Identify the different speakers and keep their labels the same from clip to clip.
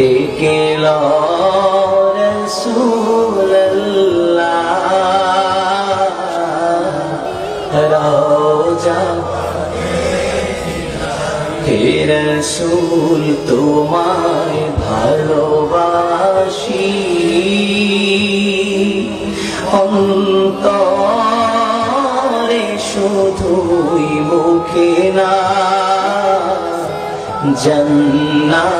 Speaker 1: ডেকে রসুল তোমায় ভালোবাসি অন্তরে শুধুই মুখে না জন্নাতের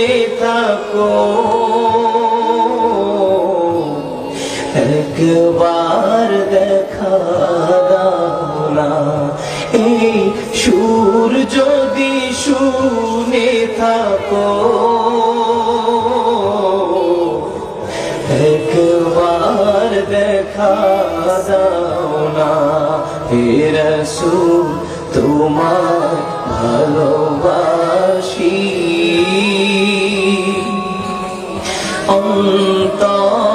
Speaker 1: শুনে থাকো। একবার দেখা দাও না। এই সুর যদি শুনে থাকো। একবার দেখা দাও না। হে রসুল তোমার ভালোবাসি।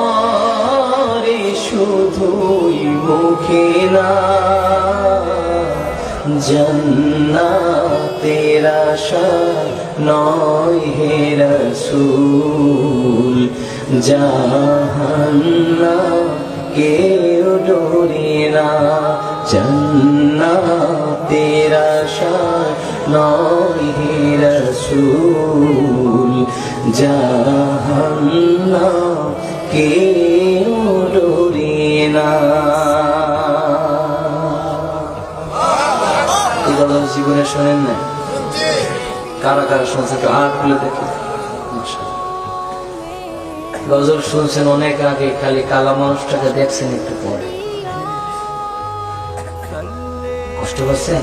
Speaker 1: অন্তরে শুধুই মুখে না, জন্নাতের আশা নয় হে রসুল জাহান্না কেউ ডোরে না, জন্নাতের আশা নয় হে রসুল গল্প জীবনে শোনেন না কারা কারা শুনছে তো হাত খুলে দেখে। গজল শুনছেন অনেক আগে, খালি কালা মানুষটাকে দেখছেন একটু পরে। কষ্ট পাচ্ছেন